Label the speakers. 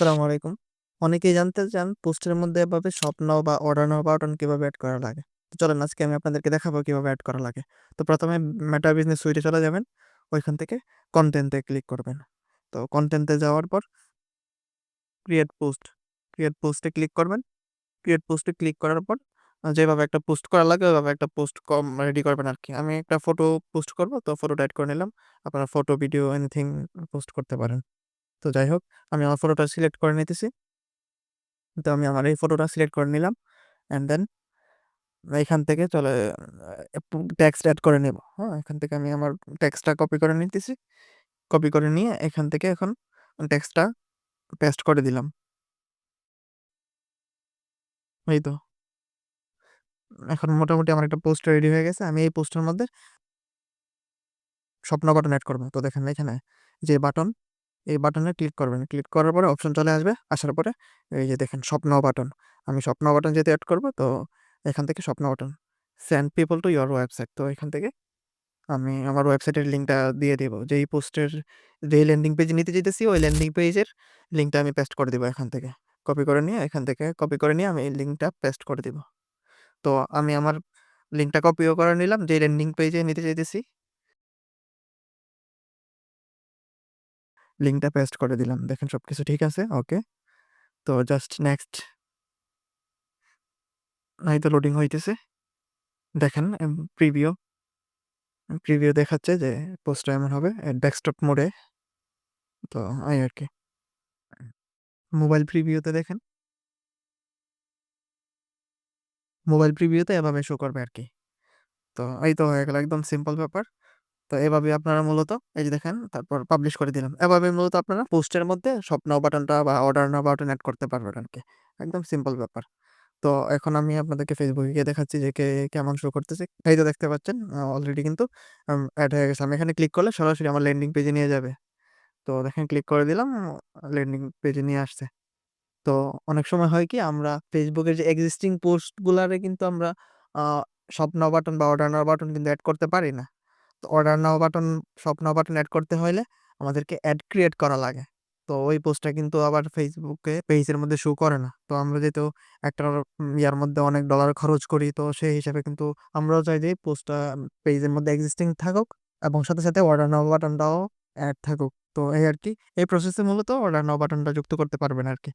Speaker 1: আসসালামু আলাইকুম। অনেকেই জানতে চান পোস্টের মধ্যে এভাবে স্বপ্ন বা অর্ডার নাও বাটন কীভাবে অ্যাড করা লাগে। তো চলেন আজকে আমি আপনাদেরকে দেখাবো কীভাবে অ্যাড করা লাগে। তো প্রথমে মেটা বিজনেস সুইটে চলে যাবেন। ওইখান থেকে কনটেন্ট ক্লিক করবেন। তো কনটেন্ট যাওয়ার পর ক্রিয়েট পোস্ট, ক্রিয়েট পোস্টে ক্লিক করবেন। ক্রিয়েট পোস্ট ক্লিক করার পর যেভাবে একটা পোস্ট করা লাগে ওইভাবে একটা পোস্ট কম রেডি করবেন আর কি আমি একটা ফটো পোস্ট করব তো ফটোটা অ্যাড করে নিলাম। আপনারা ফটো, ভিডিও এনিথিং পোস্ট করতে পারেন। তো যাই হোক আমি আমার ফটোটা সিলেক্ট করে নিতেছি। তো আমি আমার এই ফটোটা সিলেক্ট করে নিলাম। অ্যান্ড দেন এখান থেকে চলে আ অ্যাড করে নেব। হ্যাঁ? এখান থেকে আমি আমার ট্যাক্সটা কপি করে নিতেছি। কপি করে নিয়ে এখান থেকে এখন ট্যাক্সটা পেস্ট করে দিলাম। এই তো। এখন মোটামুটি আমার একটা পোস্ট রেডি হয়ে গেছে। আমি এই পোস্টের মধ্যে স্বপ্ন বাটন অ্যাড করব তো দেখেন এখানে যে বাটন, এই বাটনে ক্লিক করবেন। ক্লিক করার পরে অপশন চলে আসবে। আসার পরে এই যে দেখেন স্বপ্ন বাটন। আমি স্বপ্ন বাটন যেহেতু এড করব, তো এখান থেকে shop now button. Send people to your website. তো এখান থেকে আমি আমার ওয়েবসাইটের লিঙ্কটা দিয়ে দেবো যেই পোস্টের যেই ল্যান্ডিং পেজ নিতে চাইতেছি ওই ল্যান্ডিং পেজের লিঙ্কটা আমি পেস্ট করে দেবো এখান থেকে। কপি করে নিয়ে এখান থেকে কপি করে নিয়ে আমি এই লিঙ্কটা পেস্ট করে দিব। তো আমি আমার লিঙ্কটা কপিও করে নিলাম যে ল্যান্ডিং পেজে নিতে চাইতেছি। লিঙ্কটা পেস্ট করে দিলাম। দেখেন সব কিছু ঠিক আছে। ওকে। তো জাস্ট নেক্সট। নাই তো লোডিং হইতেছে। দেখেন প্রিভিউ। প্রিভিউ দেখাচ্ছে যে পোস্টটা এমন হবে ডেস্কটপ মোডে। তো এই আরকি। মোবাইল প্রিভিউতে দেখেন। মোবাইল প্রিভিউতে এভাবে শো করবে আর কি তো এই তো হয়ে গেল, একদম সিম্পল ব্যাপার। তো এভাবে আপনারা মূলত, এই যে দেখেন, তারপর পাবলিশ করে দিলাম। এভাবে মূলত আপনারা পোস্টের মধ্যে স্বপ্ন বাটনটা বা অর্ডার নাও বাটন অ্যাড করতে পারবেন আরকি। একদম সিম্পল ব্যাপার। তো এখন আমি আপনাদেরকে ফেসবুকে গিয়ে দেখাচ্ছি যে কে, কেমন শো করতেছে। এই তো দেখতে পাচ্ছেন অলরেডি কিন্তু এড হয়ে গেছে। আমি এখানে ক্লিক করলে সরাসরি আমার ল্যান্ডিং পেজে নিয়ে যাবে। তো দেখেন ক্লিক করে দিলাম ল্যান্ডিং পেজে নিয়ে আসছে। তো অনেক সময় হয় কি, আমরা ফেসবুকের যে এক্সিস্টিং পোস্ট গুলারে কিন্তু আমরা, আ স্বপ্ন বাটন বা অর্ডার নাও বাটন কিন্তু অ্যাড করতে পারি না। Order now button, shop now button add করতে হইলে আমাদেরকে অ্যাড ক্রিয়েট করা লাগে। তো ওই পোস্টটা কিন্তু আবার ফেসবুকে পেজের মধ্যে শো করে না। তো আমরা যেহেতু একটা ইয়ার মধ্যে অনেক ডলার খরচ করি তো সেই হিসাবে কিন্তু আমরাও চাই যে পোস্টটা পেজের মধ্যে এক্সিস্টিং থাকুক এবং সাথে, সাথে অর্ডার নাও বাটনটাও অ্যাড থাকুক। তো এই আর কি এই প্রসেসে মূলত অর্ডার নাও বাটনটা যুক্ত করতে পারবেন আরকি।